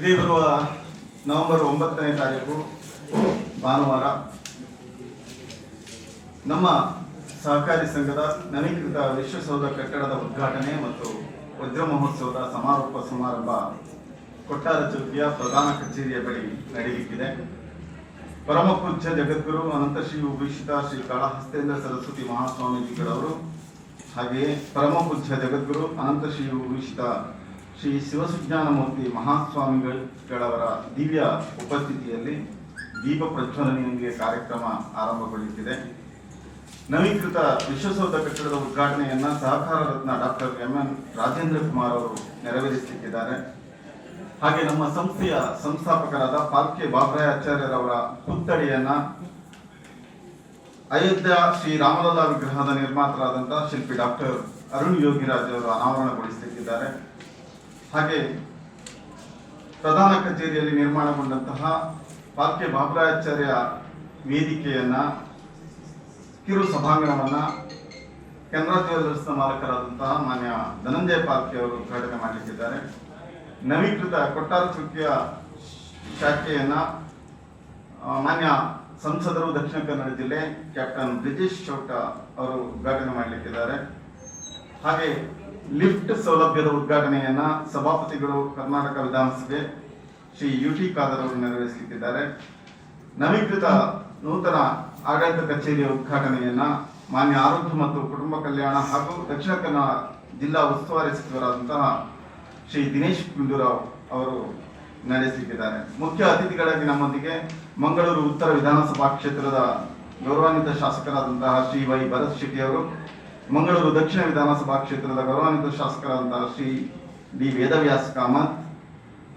ಇದೇ ಬರುವ ನವೆಂಬರ್ ಒಂಬತ್ತನೇ ತಾರೀಕು ಭಾನುವಾರ ನಮ್ಮ ಸಹಕಾರಿ ಸಂಘದ ನವೀಕೃತ ವಿಶ್ವಸೌಧ ಕಟ್ಟಡದ ಉದ್ಘಾಟನೆ ಮತ್ತು ವಜ್ರ ಮಹೋತ್ಸವದ ಸಮಾರೋಪ ಸಮಾರಂಭ ಕೊಟ್ಟಾರ ಚೌಕಿಯ ಪ್ರಧಾನ ಕಚೇರಿಯ ಬಳಿ ನಡೆಯುತ್ತಿದೆ. ಪರಮಪೂಜ್ಯ ಜಗದ್ಗುರು ಅನಂತ ಶ್ರೀ ಉಭೀಷಿತ ಶ್ರೀ ಕಾಳಹಸ್ತೇಂದ್ರ ಸರಸ್ವತಿ ಮಹಾಸ್ವಾಮೀಜಿಗಳವರು ಹಾಗೆಯೇ ಪರಮಪೂಜ್ಯ ಜಗದ್ಗುರು ಅನಂತ ಶ್ರೀ ಉಭೀಷಿತ ಶ್ರೀ ಶಿವಸುಜ್ಞಾನಮೂರ್ತಿ ಮಹಾಸ್ವಾಮಿಗಳವರ ದಿವ್ಯ ಉಪಸ್ಥಿತಿಯಲ್ಲಿ ದೀಪ ಪ್ರಜ್ವಲನೆಯೊಂದಿಗೆ ಕಾರ್ಯಕ್ರಮ ಆರಂಭಗೊಳ್ಳುತ್ತಿದೆ. ನವೀಕೃತ ವಿಶ್ವಸೌಧ ಕಟ್ಟಡದ ಉದ್ಘಾಟನೆಯನ್ನ ಸಹಕಾರ ರತ್ನ doctor M N Rajendra Kumar ಅವರು ನೆರವೇರಿಸುತ್ತಿದ್ದಾರೆ ಹಾಗೆ ನಮ್ಮ ಸಂಸ್ಥೆಯ ಸಂಸ್ಥಾಪಕರಾದ ಪಾಲ್ಕೆ ಬಾಬ್ರಾಯಾಚಾರ್ಯರವರ ಪುತ್ಥಳಿಯನ್ನ ಅಯೋಧ್ಯ ಶ್ರೀ ರಾಮಲಲ್ಲಾ ವಿಗ್ರಹದ ನಿರ್ಮಾತರಾದಂತಹ ಶಿಲ್ಪಿ ಡಾಕ್ಟರ್ ಅರುಣ್ ಯೋಗಿರಾಜ್ ಅವರು ಅನಾವರಣಗೊಳಿಸಲಿಕ್ಕಿದ್ದಾರೆ. ಹಾಗೆ ಪ್ರಧಾನ ಕಚೇರಿಯಲ್ಲಿ ನಿರ್ಮಾಣಗೊಂಡಂತಹ ಪಾಲ್ಕೆ ಬಾಬ್ರಾಯಾಚಾರ್ಯ ವೇದಿಕೆಯನ್ನ, ಕಿರು ಸಭಾಂಗಣವನ್ನ ಕೆನರಾ ಜ್ಯುವೆಲ್ಲರ್ಸ್ನ ಮಾಲಕರಾದಂತಹ ಮಾನ್ಯ ಧನಂಜಯ ಪಾಲ್ಕೆ ಅವರು ಉದ್ಘಾಟನೆ ಮಾಡಲಿಕ್ಕಿದ್ದಾರೆ. ನವೀಕೃತ ಕೊಟ್ಟಾರ ಚುಕ್ಕಿಯ ಶಾಖೆಯನ್ನ ಮಾನ್ಯ ಸಂಸದರು ದಕ್ಷಿಣ ಕನ್ನಡ ಜಿಲ್ಲೆ ಕ್ಯಾಪ್ಟನ್ ಬ್ರಿಜೇಶ್ ಚೌಟ ಅವರು ಉದ್ಘಾಟನೆ ಮಾಡಲಿಕ್ಕಿದ್ದಾರೆ. ಹಾಗೆ ಲಿಫ್ಟ್ ಸೌಲಭ್ಯದ ಉದ್ಘಾಟನೆಯನ್ನ ಸಭಾಪತಿಗಳು ಕರ್ನಾಟಕ ವಿಧಾನಸಭೆ ಶ್ರೀ ಯು ಟಿ ಖಾದರ್ ಅವರು ನೆರವೇರಿಸಲಿಕ್ಕಿದ್ದಾರೆ. ನವೀಕೃತ ನೂತನ ಆಡಳಿತ ಕಚೇರಿಯ ಉದ್ಘಾಟನೆಯನ್ನ ಮಾನ್ಯ ಆರೋಗ್ಯ ಮತ್ತು ಕುಟುಂಬ ಕಲ್ಯಾಣ ಹಾಗೂ ದಕ್ಷಿಣ ಕನ್ನಡ ಜಿಲ್ಲಾ ಉಸ್ತುವಾರಿ ಸಚಿವರಾದಂತಹ ಶ್ರೀ ದಿನೇಶ್ ಗುಂಡೂರಾವ್ ಅವರು ನಡೆಸಲಿಕ್ಕಿದ್ದಾರೆ ಮುಖ್ಯ ಅತಿಥಿಗಳಾಗಿ ನಮ್ಮೊಂದಿಗೆ ಮಂಗಳೂರು ಉತ್ತರ ವಿಧಾನಸಭಾ ಕ್ಷೇತ್ರದ ಗೌರವಾನ್ವಿತ ಶಾಸಕರಾದಂತಹ ಶ್ರೀ ವೈ ಭರತ್ ಶೆಟ್ಟಿ ಅವರು ಮಂಗಳೂರು ದಕ್ಷಿಣ ವಿಧಾನಸಭಾ ಕ್ಷೇತ್ರದ ಗೌರವಾನ್ವಿತ ಶಾಸಕರಾದಂತಹ ಶ್ರೀ ಡಿ ವೇದವ್ಯಾಸ ಕಾಮತ್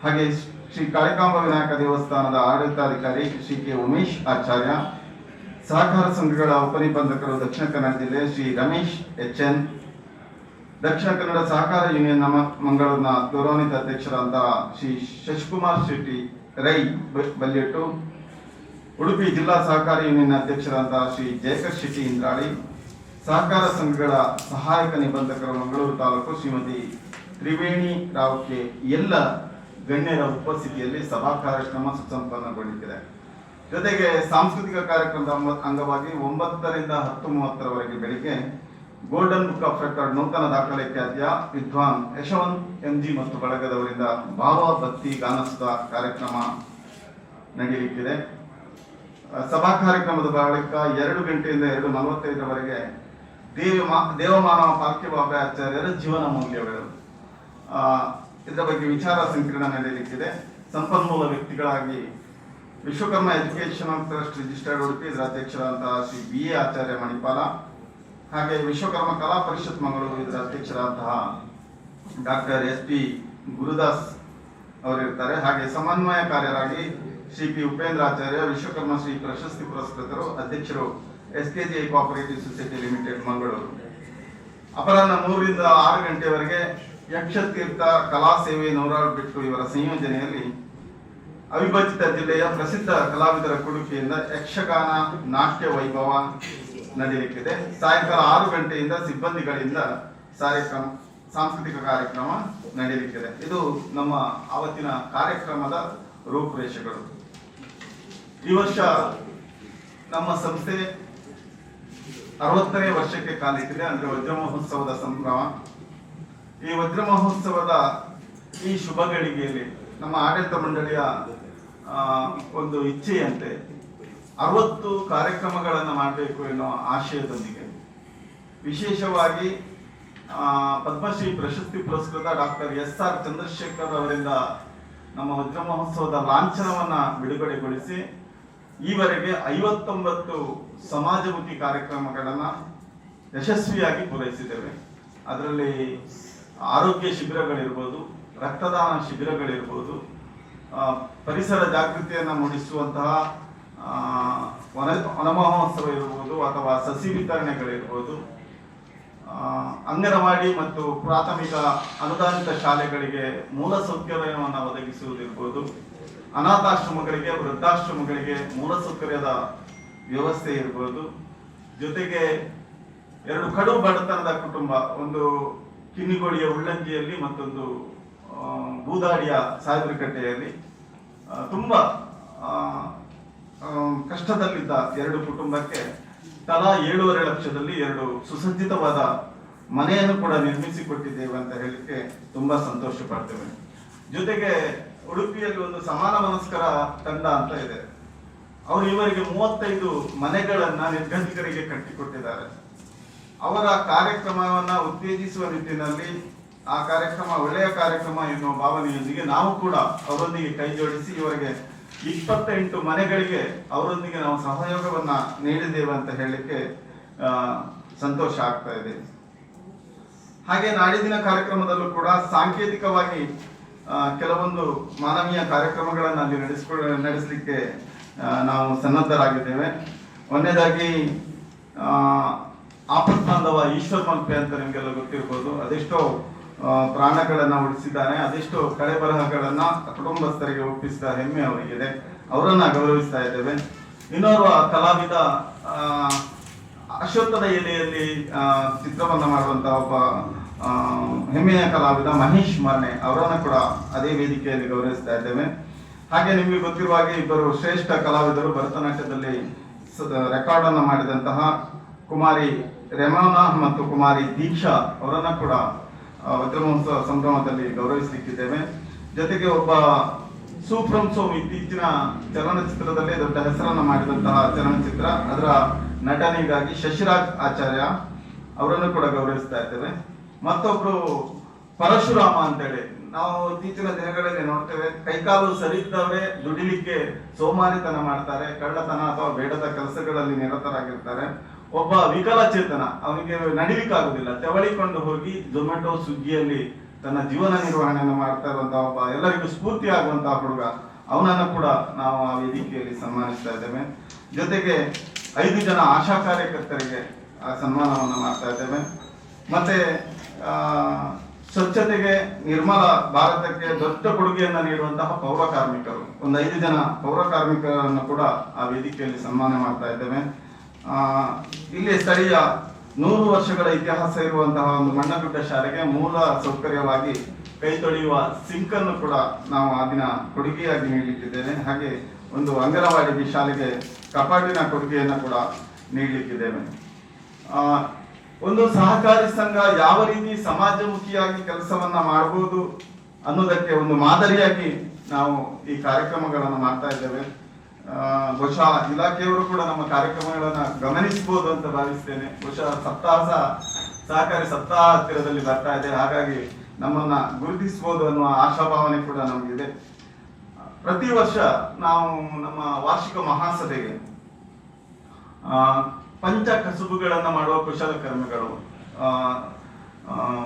ಹಾಗೆ ಶ್ರೀ ಕಾಳಿಕಾಂಬ ವಿನಾಯಕ ದೇವಸ್ಥಾನದ ಆಡಳಿತಾಧಿಕಾರಿ ಶ್ರೀ ಕೆ ಉಮೇಶ್ ಆಚಾರ್ಯ, ಸಹಕಾರ ಸಂಘಗಳ ಉಪನಿಬಂಧಕರು ದಕ್ಷಿಣ ಕನ್ನಡ ಜಿಲ್ಲೆ ಶ್ರೀ ರಮೇಶ್ ಎಚ್ ಎನ್ ದಕ್ಷಿಣ ಕನ್ನಡ ಸಹಕಾರ ಯೂನಿಯನ್ ನಮ್ಮ ಮಂಗಳೂರಿನ ಗೌರವಾನ್ವಿತ ಅಧ್ಯಕ್ಷರಾದಂತಹ ಶ್ರೀ ಶಶಿಕುಮಾರ್ ಶೆಟ್ಟಿ ರೈ ಬಲ್ಲಿಟ್ಟು, ಉಡುಪಿ ಜಿಲ್ಲಾ ಸಹಕಾರ ಯೂನಿಯನ್ ಅಧ್ಯಕ್ಷರಾದಂತಹ ಶ್ರೀ ಜಯಕರ್ ಶೆಟ್ಟಿ ಇಂದ್ರಾಳಿ ಸಹಕಾರ ಸಂಘಗಳ ಸಹಾಯಕ ನಿಬಂಧಕರು ಮಂಗಳೂರು ತಾಲೂಕು ಶ್ರೀಮತಿ ತ್ರಿವೇಣಿ ರಾವ್ಗೆ ಎಲ್ಲ ಗಣ್ಯರ ಉಪಸ್ಥಿತಿಯಲ್ಲಿ ಸಭಾ ಕಾರ್ಯಕ್ರಮ ಸುಸಂಪನ್ನಗೊಳ್ಳುತ್ತಿದೆ ಜೊತೆಗೆ ಸಾಂಸ್ಕೃತಿಕ ಕಾರ್ಯಕ್ರಮದ ಅಂಗ- ಅಂಗವಾಗಿ ಒಂಬತ್ತರಿಂದ ಹತ್ತು ಮೂವತ್ತರವರೆಗೆ ಬೆಳಿಗ್ಗೆ ಗೋಲ್ಡನ್ ಬುಕ್ ಆಫ್ ರೆಕಾರ್ಡ್ ನೂತನ ದಾಖಲೆ ಖ್ಯಾತಿಯ ವಿದ್ವಾನ್ ಯಶವಂತ್ ಎಂ ಜಿ ಮತ್ತು ಬಳಗದವರಿಂದ ಭಾವ ಗಾನಸುತ ಕಾರ್ಯಕ್ರಮ ನಡೆಯುತ್ತಿದೆ ಸಭಾ ಕಾರ್ಯಕ್ರಮದ ಬಳಿಕ ಎರಡು ಗಂಟೆಯಿಂದ ಎರಡು ನಲವತ್ತೈದರವರೆಗೆ ದೇವ ದೇವಮಾನವ ಪಾರ್ಥಿವ ಆಚಾರ್ಯರ ಜೀವನ ಮೌಲ್ಯಗಳು ಇದರ ಬಗ್ಗೆ ವಿಚಾರ ಸಂಕಿರಣ ನಡೆಯಲಿಕ್ಕಿದೆ. ಸಂಪನ್ಮೂಲ ವ್ಯಕ್ತಿಗಳಾಗಿ Vishwakarma education trust registered Udupi ಇದರ ಅಧ್ಯಕ್ಷರಾದಂತಹ ಶ್ರೀ ಬಿ ಎ ಆಚಾರ್ಯ ಮಣಿಪಾಲ, ಹಾಗೆ ವಿಶ್ವಕರ್ಮ ಕಲಾ ಪರಿಷತ್ ಮಂಗಳೂರು ಇದರ ಅಧ್ಯಕ್ಷರಾದಂತಹ ಡಾಕ್ಟರ್ ಎಸ್ ಪಿ ಗುರುದಾಸ್ ಅವರಿರ್ತಾರೆ. ಹಾಗೆ ಸಮನ್ವಯಕಾರ್ಯರಾಗಿ ಶ್ರೀ ಪಿ ಉಪೇಂದ್ರ ಆಚಾರ್ಯ, ವಿಶ್ವಕರ್ಮ ಶ್ರೀ ಪ್ರಶಸ್ತಿ ಪುರಸ್ಕೃತರು, ಅಧ್ಯಕ್ಷರು S K G cooperative society limited Mangaluru. ಅಪರಾಹ್ನ ಮೂರರಿಂದ ಆರು ಗಂಟೆವರೆಗೆ ಯಕ್ಷತೀರ್ಥ ಕಲಾ ಸೇವೆ ನೂರಾರು ಬಿಟ್ಟು ಇವರ ಸಂಯೋಜನೆಯಲ್ಲಿ ಅವಿಭಜಿತ ಜಿಲ್ಲೆಯ ಪ್ರಸಿದ್ಧ ಕಲಾವಿದರ ಕೊಡುಗೆಯಿಂದ ಯಕ್ಷಗಾನ ನಾಟ್ಯ ವೈಭವ ನಡೆಯಲಿಕ್ಕಿದೆ. ಸಾಯಂಕಾಲ ಆರು ಗಂಟೆಯಿಂದ ಸಿಬ್ಬಂದಿಗಳಿಂದ ಕಾರ್ಯಕ್ರಮ ಸಾಂಸ್ಕೃತಿಕ ಕಾರ್ಯಕ್ರಮ ನಡೆಯಲಿಕ್ಕಿದೆ. ಇದು ನಮ್ಮ ಆವತ್ತಿನ ಕಾರ್ಯಕ್ರಮದ ರೂಪುರೇಷೆಗಳು. ಈ ವರ್ಷ ನಮ್ಮ ಸಂಸ್ಥೆ ಅರವತ್ತನೇ ವರ್ಷಕ್ಕೆ ಕಾಲಿಟ್ಟಿದೆ ಅಂದ್ರೆ ವಜ್ರ ಮಹೋತ್ಸವದ ಸಂಭ್ರಮ. ಈ ವಜ್ರ ಮಹೋತ್ಸವದ ಈ ಶುಭ ಗಳಿಗೆಯಲ್ಲಿ ನಮ್ಮ ಆಡಳಿತ ಮಂಡಳಿಯ ಒಂದು ಇಚ್ಛೆಯಂತೆ ಅರವತ್ತು ಕಾರ್ಯಕ್ರಮಗಳನ್ನು ಮಾಡಬೇಕು ಎನ್ನುವ ಆಶಯದೊಂದಿಗೆ ವಿಶೇಷವಾಗಿ ಪದ್ಮಶ್ರೀ ಪ್ರಶಸ್ತಿ ಪುರಸ್ಕೃತ ಡಾಕ್ಟರ್ ಎಸ್ ಆರ್ ಚಂದ್ರಶೇಖರ್ ಅವರಿಂದ ನಮ್ಮ ವಜ್ರ ಮಹೋತ್ಸವದ ಲಾಂಛನವನ್ನು ಬಿಡುಗಡೆಗೊಳಿಸಿ ಈವರೆಗೆ ಐವತ್ತೊಂಬತ್ತು ಸಮಾಜಮುಖಿ ಕಾರ್ಯಕ್ರಮಗಳನ್ನು ಯಶಸ್ವಿಯಾಗಿ ಪೂರೈಸಿದ್ದೇವೆ. ಅದರಲ್ಲಿ ಆರೋಗ್ಯ ಶಿಬಿರಗಳಿರ್ಬೋದು, ರಕ್ತದಾನ ಶಿಬಿರಗಳಿರ್ಬೋದು ಪರಿಸರ ಜಾಗೃತಿಯನ್ನು ಮೂಡಿಸುವಂತಹ ವನ ವನಮಹೋತ್ಸವ ಇರ್ಬೋದು ಅಥವಾ ಸಸಿ ವಿತರಣೆಗಳಿರ್ಬೋದು ಅಂಗನವಾಡಿ ಮತ್ತು ಪ್ರಾಥಮಿಕ ಅನುದಾನಿತ ಶಾಲೆಗಳಿಗೆ ಮೂಲ ಸೌಕರ್ಯವನ್ನು ಒದಗಿಸುವುದಿರ್ಬೋದು. ಅನಾಥಾಶ್ರಮಗಳಿಗೆ, ವೃದ್ಧಾಶ್ರಮಗಳಿಗೆ ಮೂಲ ಸೌಕರ್ಯದ ವ್ಯವಸ್ಥೆ ಇರ್ಬೋದು. ಜೊತೆಗೆ ಎರಡು ಕಡು ಬಡತನದ ಕುಟುಂಬ, ಒಂದು ಕಿನ್ನಿಗೋಳಿಯ ಉಳ್ಳಂಜಿಯಲ್ಲಿ ಮತ್ತೊಂದು ಬೂದಾಡಿಯ ಸಾಗರಕಟ್ಟೆಯಲ್ಲಿ ತುಂಬ ಕಷ್ಟದಲ್ಲಿದ್ದ ಎರಡು ಕುಟುಂಬಕ್ಕೆ ತಲಾ ಏಳೂವರೆ ಲಕ್ಷದಲ್ಲಿ ಎರಡು ಸುಸಜ್ಜಿತವಾದ ಮನೆಯನ್ನು ಕೂಡ ನಿರ್ಮಿಸಿಕೊಟ್ಟಿದ್ದೇವೆ ಅಂತ ಹೇಳಲಿಕ್ಕೆ ತುಂಬಾ ಸಂತೋಷ ಪಡ್ತೇವೆ. ಜೊತೆಗೆ ಉಡುಪಿಯಲ್ಲಿ ಒಂದು ಸಮಾನ ಮನಸ್ಕರ ತಂಡ ಅಂತ ಇದೆ. ಅವರು ಇವರಿಗೆ ಮೂವತ್ತೈದು ಮನೆಗಳನ್ನ ನಿರ್ಗತಿಕರಿಗೆ ಕಟ್ಟಿಕೊಟ್ಟಿದ್ದಾರೆ. ಅವರ ಕಾರ್ಯಕ್ರಮವನ್ನ ಉತ್ತೇಜಿಸುವ ನಿಟ್ಟಿನಲ್ಲಿ ಆ ಕಾರ್ಯಕ್ರಮ, ಒಳ್ಳೆಯ ಕಾರ್ಯಕ್ರಮ ಎನ್ನುವ ಭಾವನೆಯೊಂದಿಗೆ ನಾವು ಕೂಡ ಅವರೊಂದಿಗೆ ಕೈ ಜೋಡಿಸಿ ಇವರಿಗೆ ಇಪ್ಪತ್ತೆಂಟು ಮನೆಗಳಿಗೆ ಅವರೊಂದಿಗೆ ನಾವು ಸಹಯೋಗವನ್ನ ನೀಡಿದ್ದೇವೆ ಅಂತ ಹೇಳಲಿಕ್ಕೆ ಸಂತೋಷ ಆಗ್ತಾ ಇದೆ. ಹಾಗೆ ನಾಡಿದಿನ ಕಾರ್ಯಕ್ರಮದಲ್ಲೂ ಕೂಡ ಸಾಂಕೇತಿಕವಾಗಿ ಕೆಲವೊಂದು ಮಾನವೀಯ ಕಾರ್ಯಕ್ರಮಗಳನ್ನು ಅಲ್ಲಿ ನಡೆಸ್ಕೊ, ನಡೆಸಲಿಕ್ಕೆ ನಾವು ಸನ್ನದ್ಧರಾಗಿದ್ದೇವೆ. ಒಂದನೇದಾಗಿ ಆಪತ್ ಬಾಂಧವ ಈಶ್ವರ್ ಮಲ್ಪೆ ಅಂತ ನಿಮಗೆಲ್ಲ ಗೊತ್ತಿರ್ಬೋದು. ಅದೆಷ್ಟೋ ಪ್ರಾಣಗಳನ್ನ ಉಳಿಸಿದ್ದಾನೆ ಅದೆಷ್ಟು ಕಳೆ ಬರಹಗಳನ್ನ ಕುಟುಂಬಸ್ಥರಿಗೆ ಒಪ್ಪಿಸಿದ ಹೆಮ್ಮೆ ಅವರಿಗಿದೆ. ಅವರನ್ನ ಗೌರವಿಸ್ತಾ ಇದ್ದೇವೆ. ಇನ್ನೋರ್ವ ಕಲಾವಿದ ಅಶ್ವತ್ಥದ ಎಲೆಯಲ್ಲಿ ಚಿತ್ರವನ್ನು ಚಿತ್ರವನ್ನ ಮಾಡುವಂತಹ ಒಬ್ಬ ಹೆಮ್ಮೆಯ ಕಲಾವಿದ ಮಹೇಶ್ ಮಾನೆ ಅವರನ್ನು ಕೂಡ ಅದೇ ವೇದಿಕೆಯಲ್ಲಿ ಗೌರವಿಸ್ತಾ ಇದ್ದೇವೆ. ಹಾಗೆ ನಿಮಗೆ ಗೊತ್ತಿರುವ ಹಾಗೆ ಇಬ್ಬರು ಶ್ರೇಷ್ಠ ಕಲಾವಿದರು ಭರತನಾಟ್ಯದಲ್ಲಿ ರೆಕಾರ್ಡ್ ಅನ್ನು ಮಾಡಿದಂತಹ ಕುಮಾರಿ ರೆಮಾನಾ ಮತ್ತು ಕುಮಾರಿ ದೀಕ್ಷಾ ಅವರನ್ನ ಕೂಡ ಮಹೋತ್ಸವ ಸಂಭ್ರಮದಲ್ಲಿ ಗೌರವಿಸಲಿಕ್ಕಿದ್ದೇವೆ. ಜೊತೆಗೆ ಒಬ್ಬ ಸೂಪ್ರಂ ಸೋಮ್ ಇತ್ತೀಚಿನ ಚಲನಚಿತ್ರದಲ್ಲಿ ದೊಡ್ಡ ಹೆಸರನ್ನ ಮಾಡಿದಂತಹ ಚಲನಚಿತ್ರ, ಅದರ ನಟನೆಗಾಗಿ ಶಶಿರಾಜ್ ಆಚಾರ್ಯ ಅವರನ್ನು ಕೂಡ ಗೌರವಿಸ್ತಾ ಇದ್ದೇವೆ. ಮತ್ತೊಬ್ರು ಪರಶುರಾಮ ಅಂತೇಳಿ. ನಾವು ಇತ್ತೀಚಿನ ದಿನಗಳಲ್ಲಿ ನೋಡ್ತೇವೆ, ಕೈಕಾಲು ಸರಿದ್ದವರೇ ದುಡಿಲಿಕ್ಕೆ ಸೋಮಾರಿತನ ಮಾಡ್ತಾರೆ, ಕಳ್ಳತನ ಅಥವಾ ಬೇಡದ ಕೆಲಸಗಳಲ್ಲಿ ನಿರತರಾಗಿರ್ತಾರೆ. ಒಬ್ಬ ವಿಕಲಚೇತನ, ಅವನಿಗೆ ನಡಿಲಿಕ್ಕಾಗುದಿಲ್ಲ. ತೆವಳಿಕೊಂಡು ಹೋಗಿ ಝೊಮ್ಯಾಟೊ ಸುಗ್ಗಿಯಲ್ಲಿ ತನ್ನ ಜೀವನ ನಿರ್ವಹಣೆಯನ್ನು ಮಾಡ್ತಾ ಇರುವಂತಹ ಒಬ್ಬ, ಎಲ್ಲರಿಗೂ ಸ್ಫೂರ್ತಿ ಆಗುವಂತಹ ಹುಡುಗ. ಅವನನ್ನು ಕೂಡ ನಾವು ಆ ವೇದಿಕೆಯಲ್ಲಿ ಸನ್ಮಾನಿಸ್ತಾ ಇದ್ದೇವೆ. ಜೊತೆಗೆ ಐದು ಜನ ಆಶಾ ಕಾರ್ಯಕರ್ತರಿಗೆ ಆ ಸನ್ಮಾನವನ್ನು ಮಾಡ್ತಾ ಇದ್ದೇವೆ. ಮತ್ತೆ ಸ್ವಚ್ಛತೆಗೆ ನಿರ್ಮಲ ಭಾರತಕ್ಕೆ ದೊಡ್ಡ ಕೊಡುಗೆಯನ್ನು ನೀಡುವಂತಹ ಪೌರ ಕಾರ್ಮಿಕರು. ಒಂದು ಐದು ಜನ ಪೌರ ಕಾರ್ಮಿಕರನ್ನು ಕೂಡ ಆ ವೇದಿಕೆಯಲ್ಲಿ ಸನ್ಮಾನ ಮಾಡ್ತಾ ಇದ್ದೇವೆ. ಇಲ್ಲಿ ಸ್ಥಳೀಯ ನೂರು ವರ್ಷಗಳ ಇತಿಹಾಸ ಇರುವಂತಹ ಒಂದು ಮಣ್ಣಗುಡ್ಡ ಶಾಲೆಗೆ ಮೂಲ ಸೌಕರ್ಯವಾಗಿ ಕೈ ತೊಳೆಯುವ ಸಿಂಕ್ ಅನ್ನು ಕೂಡ ನಾವು ಆ ದಿನ ಕೊಡುಗೆಯಾಗಿ ನೀಡಲಿಕ್ಕಿದ್ದೇವೆ. ಹಾಗೆ ಒಂದು ಅಂಗನವಾಡಿ ಶಾಲೆಗೆ ಕಪಾಟಿನ ಕೊಡುಗೆಯನ್ನು ಕೂಡ ನೀಡಲಿಕ್ಕಿದ್ದೇವೆ. ಒಂದು ಸಹಕಾರಿ ಸಂಘ ಯಾವ ರೀತಿ ಸಮಾಜಮುಖಿಯಾಗಿ ಕೆಲಸವನ್ನ ಮಾಡಬಹುದು ಅನ್ನೋದಕ್ಕೆ ಒಂದು ಮಾದರಿಯಾಗಿ ನಾವು ಈ ಕಾರ್ಯಕ್ರಮಗಳನ್ನು ಮಾಡ್ತಾ ಇದ್ದೇವೆ. ಬಹುಶಃ ಇಲಾಖೆಯವರು ಕೂಡ ನಮ್ಮ ಕಾರ್ಯಕ್ರಮಗಳನ್ನ ಗಮನಿಸಬಹುದು ಅಂತ ಭಾವಿಸ್ತೇನೆ. ಬಹುಶಃ ಸಪ್ತಾಹ ಸಹ ಸಹಕಾರಿ ಸಪ್ತಾಹ ಹತ್ತಿರದಲ್ಲಿ ಬರ್ತಾ ಇದೆ. ಹಾಗಾಗಿ ನಮ್ಮನ್ನ ಗುರುತಿಸಬಹುದು ಅನ್ನುವ ಆಶಾಭಾವನೆ ಕೂಡ ನಮಗಿದೆ. ಪ್ರತಿ ವರ್ಷ ನಾವು ನಮ್ಮ ವಾರ್ಷಿಕ ಮಹಾಸಭೆಗೆ ಪಂಚ ಕಸುಬುಗಳನ್ನು ಮಾಡುವ ಕುಶಲಕರ್ಮಿಗಳು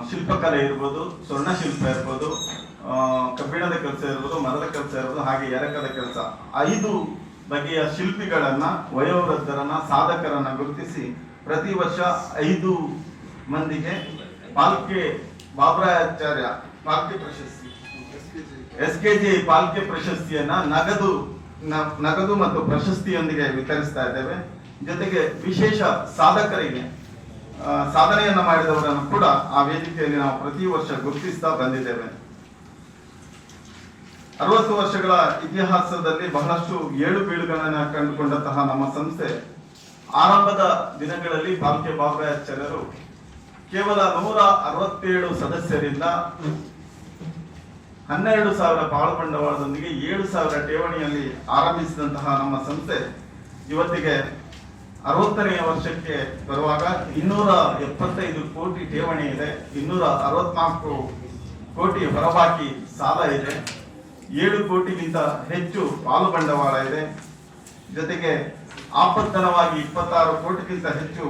ಶಿಲ್ಪಕಲೆ ಇರ್ಬೋದು, ಸ್ವರ್ಣ ಶಿಲ್ಪ ಇರ್ಬೋದು ಕಬ್ಬಿಣದ ಕೆಲಸ ಇರ್ಬೋದು, ಮರದ ಕೆಲಸ ಇರ್ಬೋದು, ಹಾಗೆ ಎರಕದ ಕೆಲಸ. ಐದು ಬಗೆಯ ಶಿಲ್ಪಿಗಳನ್ನ, ವಯೋವೃದ್ಧರನ್ನ, ಸಾಧಕರನ್ನ ಗುರುತಿಸಿ ಪ್ರತಿ ವರ್ಷ ಐದು ಮಂದಿಗೆ ಪಾಲ್ಕೆ, ಬಾಬರಾಚಾರ್ಯ ಪಾಲ್ಕೆ ಪ್ರಶಸ್ತಿ. ಎಸ್ ಕೆ ಜಿ ಪಾಲ್ಕೆ ಪ್ರಶಸ್ತಿಯನ್ನ ನಗದು ನಗದು ಮತ್ತು ಪ್ರಶಸ್ತಿಯೊಂದಿಗೆ ವಿತರಿಸ್ತಾ ಇದ್ದೇವೆ. ಜೊತೆಗೆ ವಿಶೇಷ ಸಾಧಕರಿಗೆ ಸಾಧನೆಯನ್ನ ಮಾಡಿದವರನ್ನು ಕೂಡ ಆ ವೇದಿಕೆಯಲ್ಲಿ ನಾವು ಪ್ರತಿ ವರ್ಷ ಗುರುತಿಸ್ತಾ ಬಂದಿದ್ದೇವೆ. ಅರವತ್ತು ವರ್ಷಗಳ ಇತಿಹಾಸದಲ್ಲಿ ಬಹಳಷ್ಟು ಏಳು ಬೀಳುಗಳನ್ನು ಕಂಡುಕೊಂಡಂತಹ ನಮ್ಮ ಸಂಸ್ಥೆ ಆರಂಭದ ದಿನಗಳಲ್ಲಿ ಬಾಲ್ಯ ಬಾಬಾಚಾರ್ಯರು ಕೇವಲ ನೂರ ಅರವತ್ತೇಳು ಸದಸ್ಯರಿಂದ ಹನ್ನೆರಡು ಸಾವಿರ ಪಾಳು ಬಂಡವಾಳದೊಂದಿಗೆ ಏಳು ಸಾವಿರ ಠೇವಣಿಯಲ್ಲಿ ಆರಂಭಿಸಿದಂತಹ ನಮ್ಮ ಸಂಸ್ಥೆ ಇವತ್ತಿಗೆ ಅರವತ್ತನೆಯ ವರ್ಷಕ್ಕೆ ಬರುವಾಗ ಇನ್ನೂರ ಎಪ್ಪತ್ತೈದು ಕೋಟಿ ಠೇವಣಿ ಇದೆ, ಇನ್ನೂರ ಅರವತ್ನಾಲ್ಕು ಕೋಟಿ ಹೊರಬಾಕಿ ಸಾಲ ಇದೆ. ಏಳು ಕೋಟಿಗಿಂತ ಹೆಚ್ಚು ಪಾಲು ಬಂಡವಾಳ ಇದೆ. ಜೊತೆಗೆ ಆಪತ್ತನವಾಗಿ ಇಪ್ಪತ್ತಾರು ಕೋಟಿಗಿಂತ ಹೆಚ್ಚು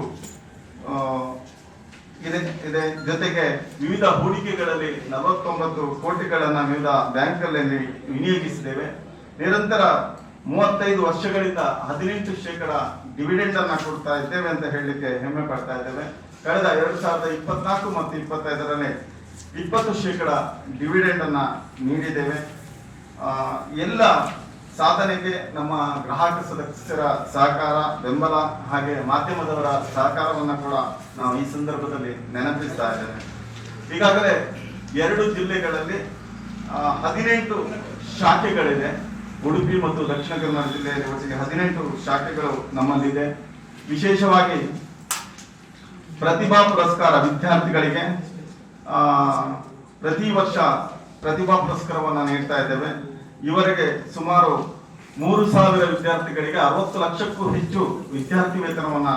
ಇದೆ ಇದೆ. ಜೊತೆಗೆ ವಿವಿಧ ಹೂಡಿಕೆಗಳಲ್ಲಿ ನಲವತ್ತೊಂಬತ್ತು ಕೋಟಿಗಳನ್ನು ವಿವಿಧ ಬ್ಯಾಂಕ್ಗಳಲ್ಲಿ ವಿನಿಯೋಗಿಸಿದ್ದೇವೆ. ನಿರಂತರ ಮೂವತ್ತೈದು ವರ್ಷಗಳಿಂದ ಹದಿನೆಂಟು ಶೇಕಡ ಡಿವಿಡೆಂಡ್ ಅನ್ನ ಕೊಡ್ತಾ ಇದ್ದೇವೆ ಅಂತ ಹೇಳಲಿಕ್ಕೆ ಹೆಮ್ಮೆ ಪಡ್ತಾ ಇದ್ದೇವೆ. ಕಳೆದ ಎರಡು ಸಾವಿರದ ಇಪ್ಪತ್ನಾಲ್ಕು ಮತ್ತು ಇಪ್ಪತ್ತೈದರಲ್ಲಿ ಇಪ್ಪತ್ತು ಶೇಕಡ ಡಿವಿಡೆಂಡ್ ಅನ್ನ ನೀಡಿದ್ದೇವೆ. ಎಲ್ಲ ಸಾಧನೆಗೆ ನಮ್ಮ ಗ್ರಾಹಕ ಸದಸ್ಯರ ಸಹಕಾರ, ಬೆಂಬಲ ಹಾಗೆ ಮಾಧ್ಯಮದವರ ಸಹಕಾರವನ್ನು ಕೂಡ ನಾವು ಈ ಸಂದರ್ಭದಲ್ಲಿ ನೆನಪಿಸ್ತಾ ಇದ್ದೇವೆ. ಈಗಾಗಲೇ ಎರಡು ಜಿಲ್ಲೆಗಳಲ್ಲಿ ಹದಿನೆಂಟು ಶಾಖೆಗಳಿದೆ. ಉಡುಪಿ ಮತ್ತು ದಕ್ಷಿಣ ಕನ್ನಡ ಜಿಲ್ಲೆಯಲ್ಲಿ ಒಟ್ಟಿಗೆ ಹದಿನೆಂಟು ಶಾಖೆಗಳು ನಮ್ಮಲ್ಲಿದೆ. ವಿಶೇಷವಾಗಿ ಪ್ರತಿಭಾ ಪುರಸ್ಕಾರ ವಿದ್ಯಾರ್ಥಿಗಳಿಗೆ ಪ್ರತಿ ವರ್ಷ ಪ್ರತಿಭಾ ಪುರಸ್ಕಾರವನ್ನು ನೀಡ್ತಾ ಇದ್ದೇವೆ. ಇವರಿಗೆ ಸುಮಾರು ಮೂರು ಸಾವಿರ ವಿದ್ಯಾರ್ಥಿಗಳಿಗೆ ಅರವತ್ತು ಲಕ್ಷಕ್ಕೂ ಹೆಚ್ಚು ವಿದ್ಯಾರ್ಥಿ ವೇತನವನ್ನು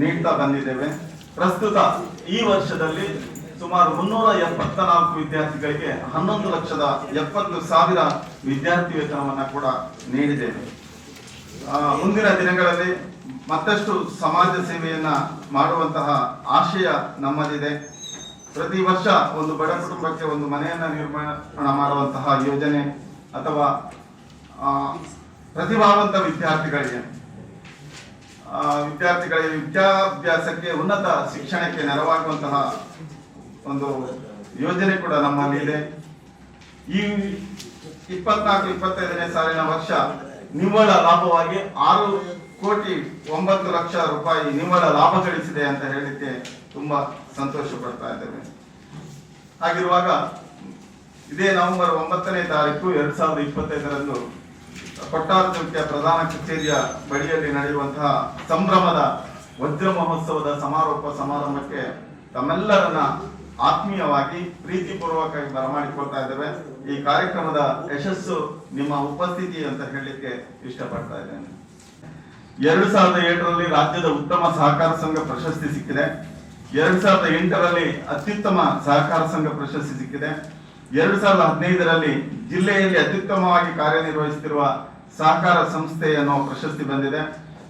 ನೀಡ್ತಾ ಬಂದಿದ್ದೇವೆ. ಪ್ರಸ್ತುತ ಈ ವರ್ಷದಲ್ಲಿ ಸುಮಾರು ಮುನ್ನೂರ ಎಪ್ಪತ್ತ ನಾಲ್ಕು ವಿದ್ಯಾರ್ಥಿಗಳಿಗೆ ಹನ್ನೊಂದು ಲಕ್ಷದ ಎಪ್ಪತ್ತು ಸಾವಿರ ವಿದ್ಯಾರ್ಥಿ ವೇತನವನ್ನ ಕೂಡ ನೀಡಿದ್ದೇವೆ. ಮುಂದಿನ ದಿನಗಳಲ್ಲಿ ಮತ್ತಷ್ಟು ಸಮಾಜ ಸೇವೆಯನ್ನ ಮಾಡುವಂತಹ ಆಶಯ ನಮ್ಮಲ್ಲಿದೆ ಪ್ರತಿ ವರ್ಷ ಒಂದು ಬಡ ಕುಟುಂಬಕ್ಕೆ ಒಂದು ಮನೆಯನ್ನು ನಿರ್ಮಾಣ ಮಾಡುವಂತಹ ಯೋಜನೆ ಅಥವಾ ಪ್ರತಿಭಾವಂತ ವಿದ್ಯಾರ್ಥಿಗಳಿಗೆ ವಿದ್ಯಾರ್ಥಿಗಳಿಗೆ ವಿದ್ಯಾಭ್ಯಾಸಕ್ಕೆ ಉನ್ನತ ಶಿಕ್ಷಣಕ್ಕೆ ನೆರವಾಗುವಂತಹ ಒಂದು ಯೋಜನೆ ಕೂಡ ನಮ್ಮಲ್ಲಿ ಇದೆ. ಈ ಇಪ್ಪತ್ನಾಲ್ಕು, ಇಪ್ಪತ್ತೈದನೇ ಸಾಲಿನ ವರ್ಷ ನಿವ್ವಳ ಲಾಭವಾಗಿ ಆರು ಕೋಟಿ ಒಂಬತ್ತು ಲಕ್ಷ ರೂಪಾಯಿ ನಿವ್ವಳ ಲಾಭ ಗಳಿಸಿದೆ ಅಂತ ಹೇಳಿದ್ದೆ ತುಂಬಾ ಸಂತೋಷ ಪಡ್ತಾ ಇದ್ದೇವೆ ಹಾಗಿರುವಾಗ ಇದೇ ನವೆಂಬರ್ ಒಂಬತ್ತನೇ ತಾರೀಕು ಎರಡ್ ಸಾವಿರದ ಇಪ್ಪತ್ತೈದರಂದು ಕೊಟ್ಟಾರಚೌಕಿಯ ಪ್ರಧಾನ ಕಚೇರಿಯ ಬಳಿಯಲ್ಲಿ ನಡೆಯುವಂತಹ ಸಂಭ್ರಮದ ವಜ್ರ ಮಹೋತ್ಸವದ ಸಮಾರೋಪ ಸಮಾರಂಭಕ್ಕೆ ತಮ್ಮೆಲ್ಲರನ್ನ ಆತ್ಮೀಯವಾಗಿ ಪ್ರೀತಿಪೂರ್ವಕವಾಗಿ ಬರಮಾಡಿಕೊಳ್ತಾ ಇದ್ದೇವೆ ಈ ಕಾರ್ಯಕ್ರಮದ ಯಶಸ್ಸು ನಿಮ್ಮ ಉಪಸ್ಥಿತಿ ಅಂತ ಹೇಳಲಿಕ್ಕೆ ಇಷ್ಟಪಡ್ತಾ ಇದ್ದೇನೆ ಎರಡು ಸಾವಿರದ ಏಳರಲ್ಲಿ ರಾಜ್ಯದ ಉತ್ತಮ ಸಹಕಾರ ಸಂಘ ಪ್ರಶಸ್ತಿ ಸಿಕ್ಕಿದೆ. ಎರಡ್ ಸಾವಿರದ ಎಂಟರಲ್ಲಿ ಅತ್ಯುತ್ತಮ ಸಹಕಾರ ಸಂಘ ಪ್ರಶಸ್ತಿ ಸಿಕ್ಕಿದೆ. ಎರಡ್ ಸಾವಿರದ ಹದಿನೈದರಲ್ಲಿ ಜಿಲ್ಲೆಯಲ್ಲಿ ಅತ್ಯುತ್ತಮವಾಗಿ ಕಾರ್ಯನಿರ್ವಹಿಸುತ್ತಿರುವ ಸಹಕಾರ ಸಂಸ್ಥೆ ಅನ್ನೋ ಪ್ರಶಸ್ತಿ ಬಂದಿದೆ.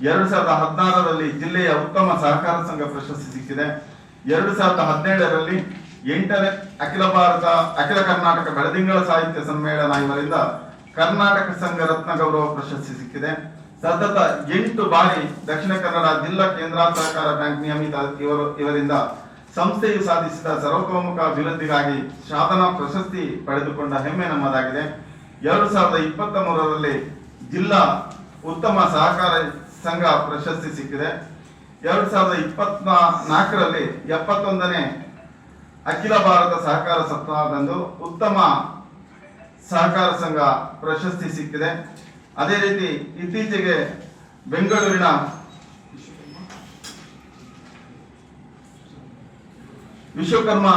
ಎರಡ್ ಸಾವಿರದ ಹದಿನಾರರಲ್ಲಿ ಜಿಲ್ಲೆಯ ಉತ್ತಮ ಸಹಕಾರ ಸಂಘ ಪ್ರಶಸ್ತಿ ಸಿಕ್ಕಿದೆ. ಎರಡು ಸಾವಿರದ ಹದಿನೇಳರಲ್ಲಿ ಎಂಟನೇ ಅಖಿಲ ಭಾರತ, ಅಖಿಲ ಕರ್ನಾಟಕ ಬೆಳದಿಂಗಳ ಸಾಹಿತ್ಯ ಸಮ್ಮೇಳನ ಇವರಿಂದ ಕರ್ನಾಟಕ ಸಂಘ ರತ್ನ ಗೌರವ ಪ್ರಶಸ್ತಿ ಸಿಕ್ಕಿದೆ. ಸತತ ಎಂಟು ಬಾರಿ ದಕ್ಷಿಣ ಕನ್ನಡ ಜಿಲ್ಲಾ ಕೇಂದ್ರ ಸಹಕಾರ ಬ್ಯಾಂಕ್ ನಿಯಮಿತ ಇವರು ಇವರಿಂದ ಸಂಸ್ಥೆಯು ಸಾಧಿಸಿದ ಸರ್ವತೋಮುಖ ಅಭಿವೃದ್ಧಿಗಾಗಿ ಸಾಧನಾ ಪ್ರಶಸ್ತಿ ಪಡೆದುಕೊಂಡ ಹೆಮ್ಮೆ ನಮ್ಮದಾಗಿದೆ. ಎರಡು ಸಾವಿರದ ಇಪ್ಪತ್ತ ಮೂರರಲ್ಲಿ ಜಿಲ್ಲಾ ಉತ್ತಮ ಸಹಕಾರ ಸಂಘ ಪ್ರಶಸ್ತಿ ಸಿಕ್ಕಿದೆ. ಎರಡು ಸಾವಿರದ ಇಪ್ಪತ್ನ ನಾಲ್ಕರಲ್ಲಿ ಎಪ್ಪತ್ತೊಂದನೇ ಅಖಿಲ ಭಾರತ ಸಹಕಾರ ಸಪ್ತಾಹದಂದು ಉತ್ತಮ ಸಹಕಾರ ಸಂಘ ಪ್ರಶಸ್ತಿ ಸಿಕ್ಕಿದೆ. ಅದೇ ರೀತಿ ಇತ್ತೀಚೆಗೆ ಬೆಂಗಳೂರಿನ ವಿಶ್ವಕರ್ಮ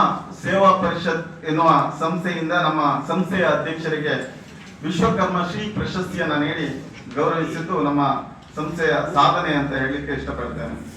ಸೇವಾ ಪರಿಷತ್ ಎನ್ನುವ ಸಂಸ್ಥೆಯಿಂದ ನಮ್ಮ ಸಂಸ್ಥೆಯ ಅಧ್ಯಕ್ಷರಿಗೆ ವಿಶ್ವಕರ್ಮ ಶ್ರೀ ಪ್ರಶಸ್ತಿಯನ್ನ ನೀಡಿ ಗೌರವಿಸಿದ್ದು ನಮ್ಮ ಸಂಸ್ಥೆಯ ಸಾಧನೆ ಅಂತ ಹೇಳಲಿಕ್ಕೆ ಇಷ್ಟಪಡ್ತೇನೆ.